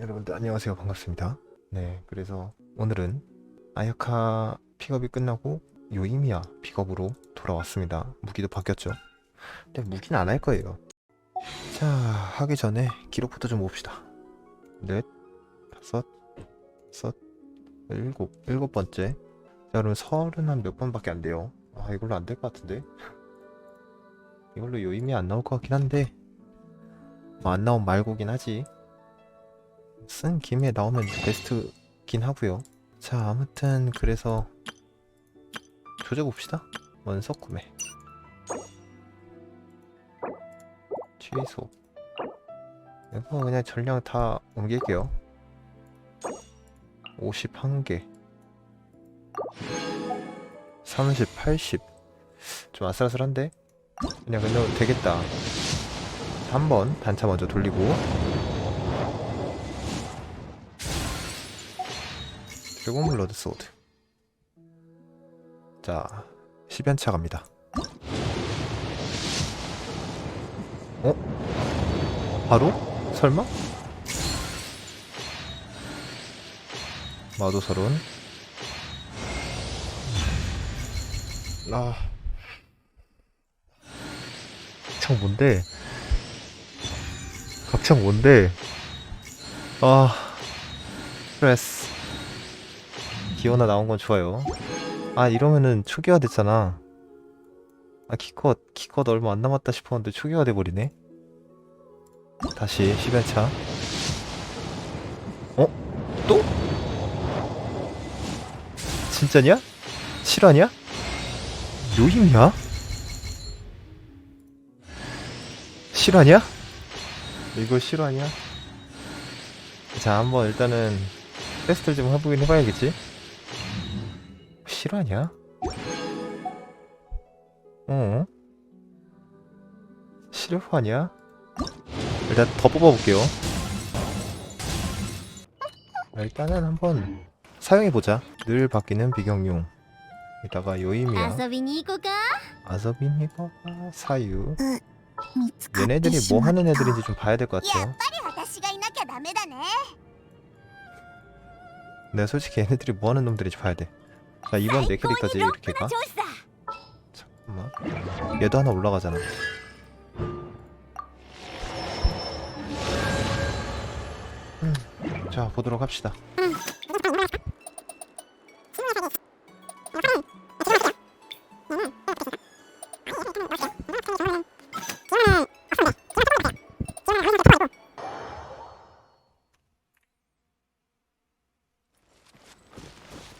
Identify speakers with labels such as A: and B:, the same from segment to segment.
A: 여러분들 안녕하세요. 반갑습니다. 네 그래서 오늘은 아야카 픽업이 끝나고 요이미야 픽업으로 돌아왔습니다. 무기도 바뀌었죠? 근데 무기는 안 할 거예요. 자 하기 전에 기록부터 좀 봅시다. 넷 다섯 여섯 일곱 일곱 번째. 자 그럼 서른 한 몇 번밖에 안 돼요. 아 이걸로 안 될 것 같은데? 이걸로 요이미 안 나올 것 같긴 한데 뭐 안 나온 말고긴 하지 쓴 김에 나오면 베스트긴 하고요. 자, 아무튼 그래서 조져봅시다. 원석 구매. 취소. 이거 그냥 전량 다 옮길게요. 51개. 30, 80. 좀 아슬아슬한데? 그냥 그냥 되겠다. 한 번 단차 먼저 돌리고 드래곤 블러드 소드 자 10연차 갑니다 어? 바로? 설마? 마도설은 아 갑창 뭔데? 갑창 뭔데? 아 스트레스 기어나 나온 건 좋아요. 아 이러면은 초기화 됐잖아. 아 키컷 키컷 얼마 안 남았다 싶었는데 초기화 돼버리네. 다시 10연차. 어? 또? 진짜냐? 실화냐? 요임이야? 실화냐? 이거 실화냐? 자 한번 일단은 테스트를 좀 해보긴 해봐야겠지? 실화냐? 어? 실화냐? 일단 더 뽑아볼게요. 아, 일단은 한번 사용해보자. 늘 바뀌는 비경용 이따가 요임이야. 아서비니거가? 사유. 얘네들이 뭐 하는 애들인지 좀 봐야 될 것 같아요. 네 솔직히 얘네들이 뭐 하는 놈들인지 봐야 돼. 자 이번 네 캐릭터지 이렇게 가. 잠깐만. 얘도 하나 올라가잖아. 음, 자 보도록 합시다. 응.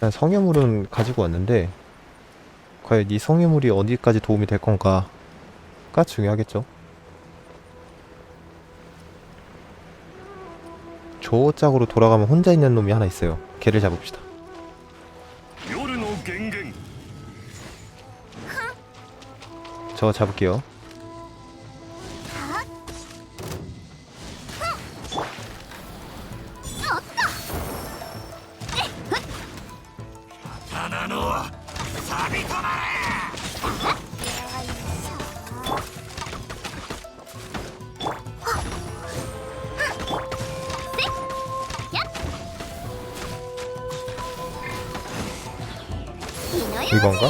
A: 일단 성유물은 가지고 왔는데 과연 이 성유물이 어디까지 도움이 될 건가가 중요하겠죠. 저 짝으로 돌아가면 혼자 있는 놈이 하나 있어요. 걔를 잡읍시다. 저 잡을게요.
B: 사비 도마라!
A: 이건가?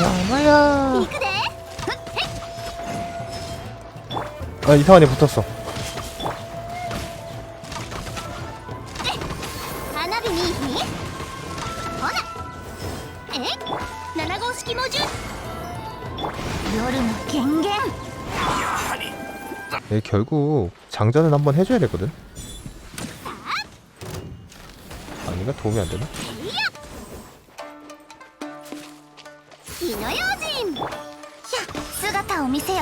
A: 나무야 아 이상한 애 붙었어.
C: 花火にほらえ7号式モジュ夜の権限
A: 얘 결국 장전은 한번 해줘야 되거든. 아닌가 도움이 안 되나?
C: 火の用心や姿を見せよ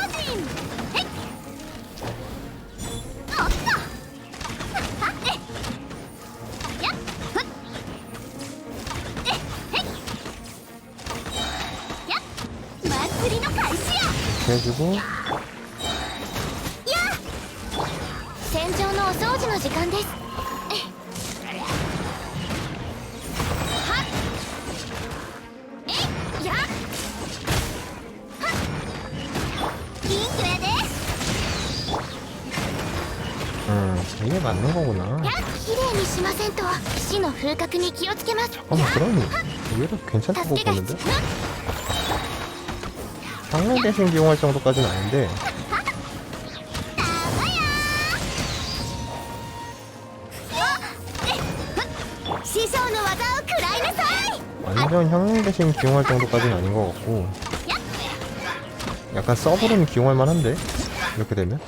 A: 이렇게 해주고
C: 戦場のお掃除の時間ですはっえいやはっ銀クやで
A: 음 이게 맞는 거구나
C: や綺麗にしませんと死の風格に気をつけます
A: 어머 그러니 의외로 괜찮다고
C: 助けが必
A: 보는데
C: 要
A: 방문 대신 이용할 정도까지는 아닌데. 완전 형님 대신 기용할 정도까지는 아닌 것 같고. 약간 서브로는 기용할 만한데? 이렇게 되면?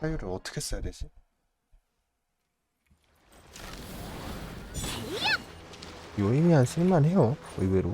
A: 사유를 어떻게 써야 되지? 한 쓸만해요 의외로